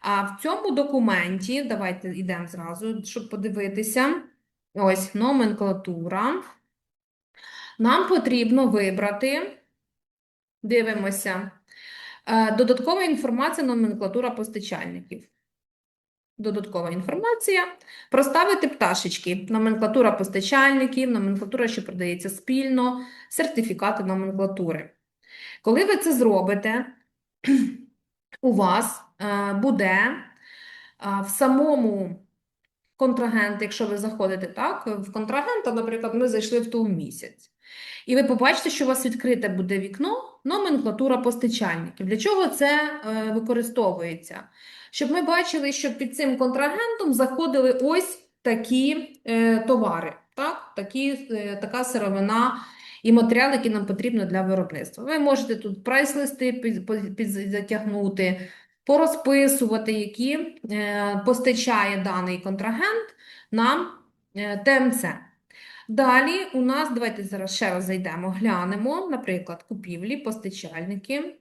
А в цьому документі, давайте йдемо зразу, щоб подивитися. Ось номенклатура. Нам потрібно вибрати, дивимося, е, додаткова інформація, номенклатура постачальників. Додаткова інформація. Проставити пташечки. Номенклатура постачальників, номенклатура, що продається спільно, сертифікати номенклатури. Коли ви це зробите, у вас буде е, в самому контрагент, якщо ви заходите так, в контрагента, наприклад, ми зайшли в ту місяць. І ви побачите, що у вас відкрите буде вікно номенклатура постачальників. Для чого це е, використовується? Щоб ми бачили, що під цим контрагентом заходили ось такі е, товари, так? Такі, е, така сировина і матеріали, які нам потрібно для виробництва. Ви можете тут прайс-листи під, підзатягнути, порозписувати, які е, постачає даний контрагент нам е, ТМЦ. Далі у нас, давайте зараз ще раз зайдемо, глянемо, наприклад, купівлі, постачальники.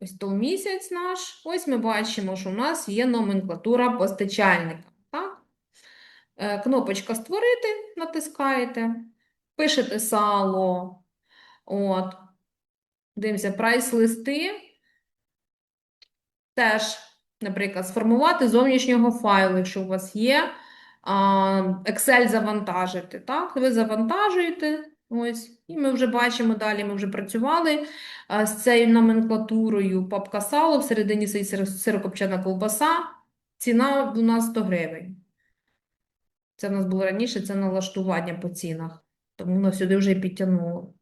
Ось то місяць наш. Ось ми бачимо, що у нас є номенклатура постачальника. Так? Е, Кнопочка Створити натискаєте, пишете сало. От. Дивимося, прайс-листи. Теж, наприклад, сформувати зовнішнього файлу, якщо у вас є. Excel завантажити. Так? Ви завантажуєте. Ось, і ми вже бачимо далі, ми вже працювали з цією номенклатурою папка сало, всередині сирокопчена ковбаса. Ціна у нас 100 гривень. Це в нас було раніше, це налаштування по цінах. Тому воно сюди вже підтягнуло.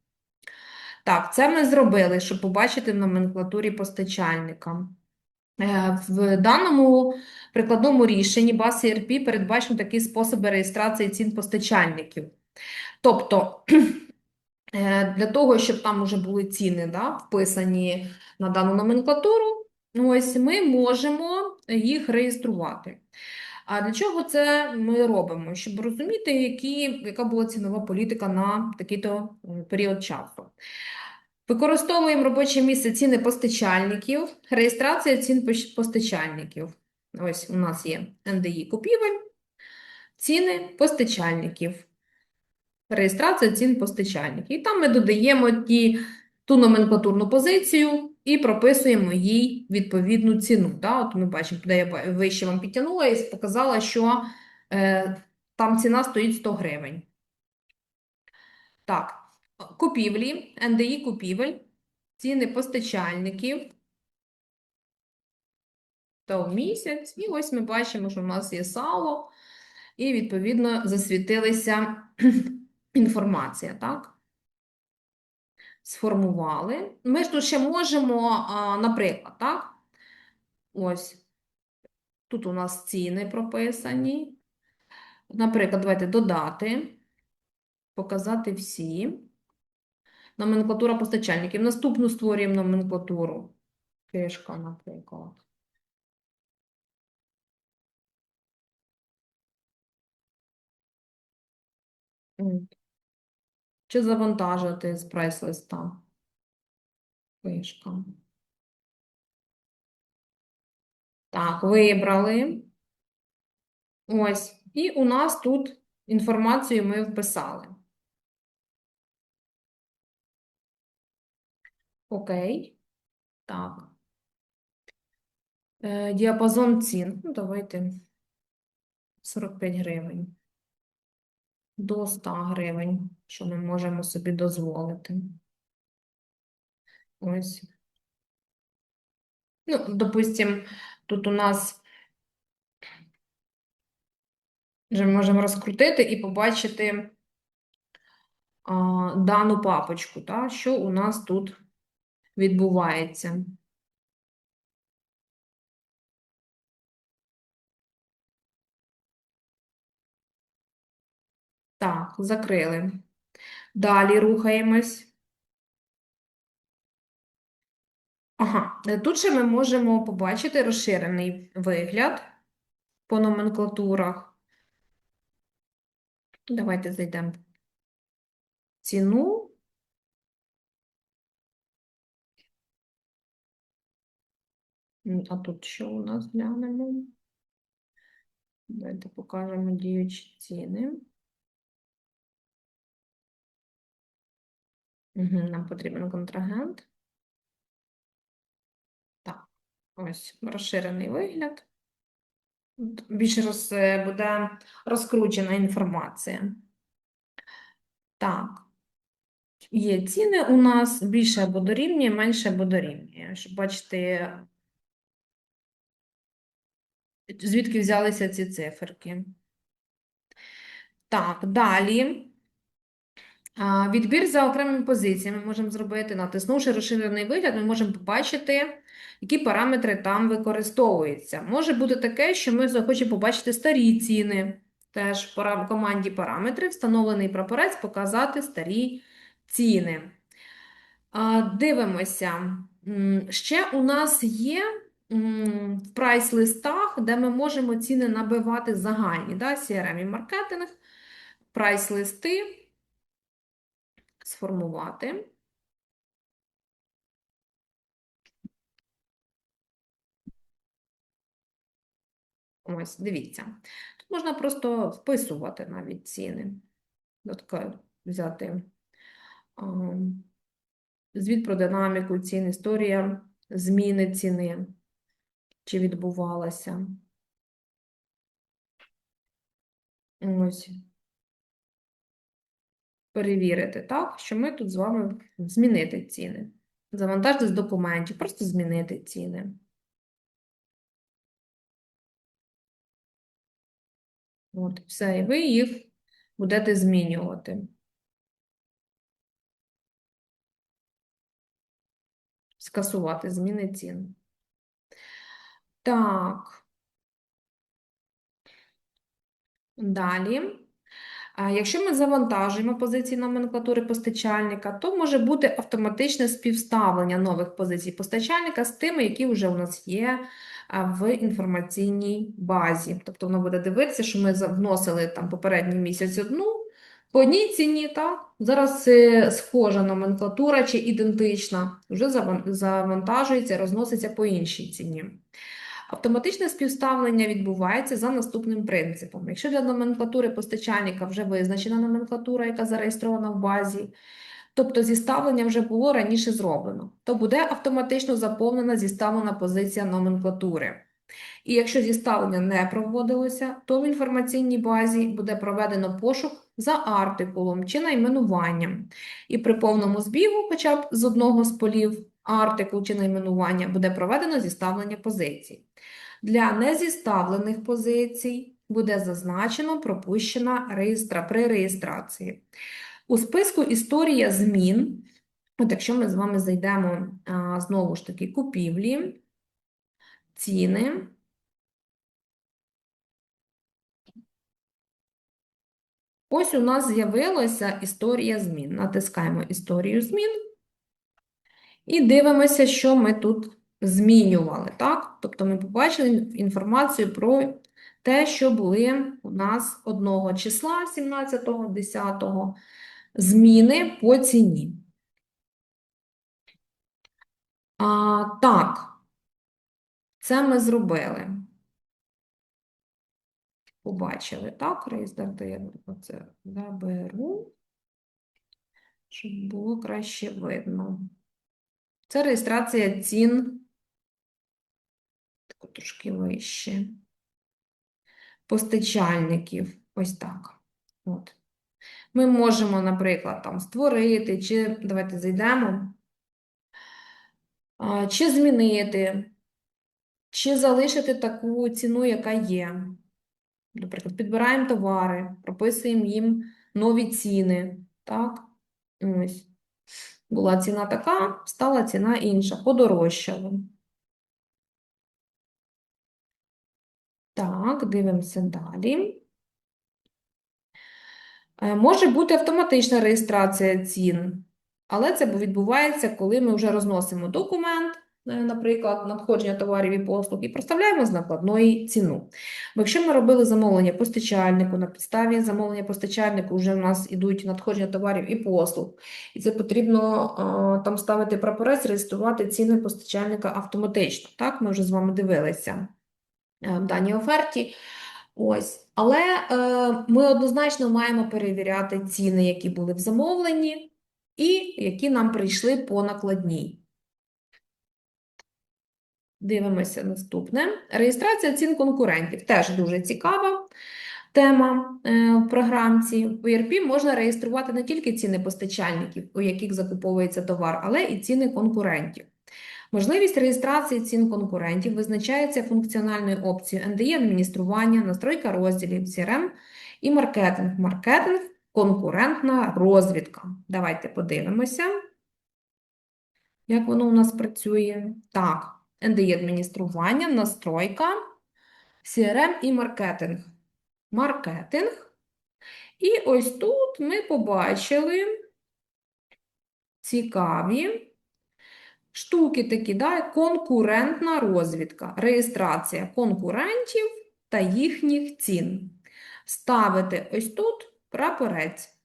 Так, це ми зробили, щоб побачити в номенклатурі постачальника. Е, В даному прикладному рішенні BAS ERP передбачено такі способи реєстрації цін постачальників. Тобто, е, для того, щоб там вже були ціни да, вписані на дану номенклатуру, ось ми можемо їх реєструвати. А для чого це ми робимо? Щоб розуміти, які, яка була цінова політика на такий-то період часу. Використовуємо робоче місце ціни постачальників, реєстрація цін постачальників. Ось у нас є НДІ купівель, ціни постачальників, реєстрація цін постачальників. І там ми додаємо ті, ту номенклатурну позицію і прописуємо їй відповідну ціну. Да? От ми бачимо, де я вище вам підтягнула і показала, що е, там ціна стоїть 100 гривень. Так, купівлі, НДІ купівель, ціни постачальників. То в місяць. І ось ми бачимо, що в нас є сало, і відповідно засвітилася інформація, так? Сформували. Ми ж тут ще можемо, наприклад, так? Ось. Тут у нас ціни прописані. Наприклад, давайте додати, показати всі. Номенклатура постачальників. Наступну створюємо номенклатуру. Кишка, наприклад. Чи завантажити з прайс-листа? Кишка. Так, вибрали. Ось. І у нас тут інформацію ми вписали. Окей. Так. Е, діапазон цін. Ну, давайте 45 гривень. До 100 гривень, що ми можемо собі дозволити. Ось. Ну, допустим, тут у нас вже можемо розкрутити і побачити а, дану папочку, та, що у нас тут відбувається. Так, закрили. Далі рухаємось. Ага, тут ще ми можемо побачити розширений вигляд по номенклатурах. Давайте зайдемо в ціну. А тут що у нас глянемо? Давайте покажемо діючі ціни. Нам потрібен контрагент. Так, ось розширений вигляд. Більше роз, е, буде розкручена інформація. Так. Є ціни у нас більше або дорівнює, менше або дорівнює. Щоб бачити, звідки взялися ці циферки. Так, далі. Відбір за окремими позиціями можемо зробити, натиснувши розширений вигляд, ми можемо побачити, які параметри там використовуються. Може бути таке, що ми захочемо побачити старі ціни. Теж в команді параметри встановлений прапорець показати старі ціни. Дивимося. Ще у нас є в прайс-листах, де ми можемо ціни набивати загальні, да, CRM і маркетинг, прайс-листи сформувати. Ось, дивіться. Тут можна просто вписувати навіть ціни. От взяти звіт про динаміку цін, історія зміни ціни, чи відбувалася. Ось. Перевірити, так, що ми тут з вами змінити ціни. Завантажити документів, просто змінити ціни. От, все, і ви їх будете змінювати. Скасувати зміни цін. Так. Далі. Якщо ми завантажуємо позиції номенклатури постачальника, то може бути автоматичне співставлення нових позицій постачальника з тими, які вже у нас є в інформаційній базі. Тобто воно буде дивитися, що ми вносили там попередній місяць одну по одній ціні, так? Зараз схожа номенклатура чи ідентична, вже завантажується, розноситься по іншій ціні. Автоматичне співставлення відбувається за наступним принципом. Якщо для номенклатури постачальника вже визначена номенклатура, яка зареєстрована в базі, тобто зіставлення вже було раніше зроблено, то буде автоматично заповнена зіставлена позиція номенклатури. І якщо зіставлення не проводилося, то в інформаційній базі буде проведено пошук за артикулом чи найменуванням. І при повному збігу, хоча б з одного з полів артикул чи найменування, буде проведено зіставлення позицій. Для незіставлених позицій буде зазначено пропущена реєстра при реєстрації. У списку історія змін, от якщо ми з вами зайдемо а, знову ж таки купівлі, ціни. Ось у нас з'явилася історія змін. Натискаємо історію змін і дивимося, що ми тут змінювали. Так? Тобто ми побачили інформацію про те, що були у нас одного числа 17-го, 10-го, зміни по ціні. А, так, це ми зробили. Побачили, так, реєстр я оце заберу, щоб було краще видно. Це реєстрація цін, тако трошки вище, постачальників, ось так. От. Ми можемо, наприклад, там створити, чи давайте зайдемо, чи змінити, чи залишити таку ціну, яка є. Наприклад, підбираємо товари, прописуємо їм нові ціни. Так? Ось. Була ціна така, стала ціна інша, подорожчала. Так, дивимося далі. Е, Може бути автоматична реєстрація цін, але це відбувається, коли ми вже розносимо документ, наприклад, надходження товарів і послуг, і проставляємо з накладної ціну. Бо якщо ми робили замовлення постачальнику, на підставі замовлення постачальнику вже в нас ідуть надходження товарів і послуг, і це потрібно е, там ставити прапорець, реєструвати ціни постачальника автоматично. Так, ми вже з вами дивилися е, в даній оферті. Ось. Але е, ми однозначно маємо перевіряти ціни, які були в замовленні, і які нам прийшли по накладній. Дивимося наступне. Реєстрація цін конкурентів. Теж дуже цікава тема е, в програмці. В ERP можна реєструвати не тільки ціни постачальників, у яких закуповується товар, але і ціни конкурентів. Можливість реєстрації цін конкурентів визначається функціональною опцією NDI адміністрування, настройка розділів, CRM і маркетинг. Маркетинг – конкурентна розвідка. Давайте подивимося, як воно у нас працює. Так, NDI адміністрування, настройка, CRM і маркетинг. Маркетинг. І ось тут ми побачили цікаві штуки такі, да? конкурентна розвідка, реєстрація конкурентів та їхніх цін. Ставити ось тут прапорець.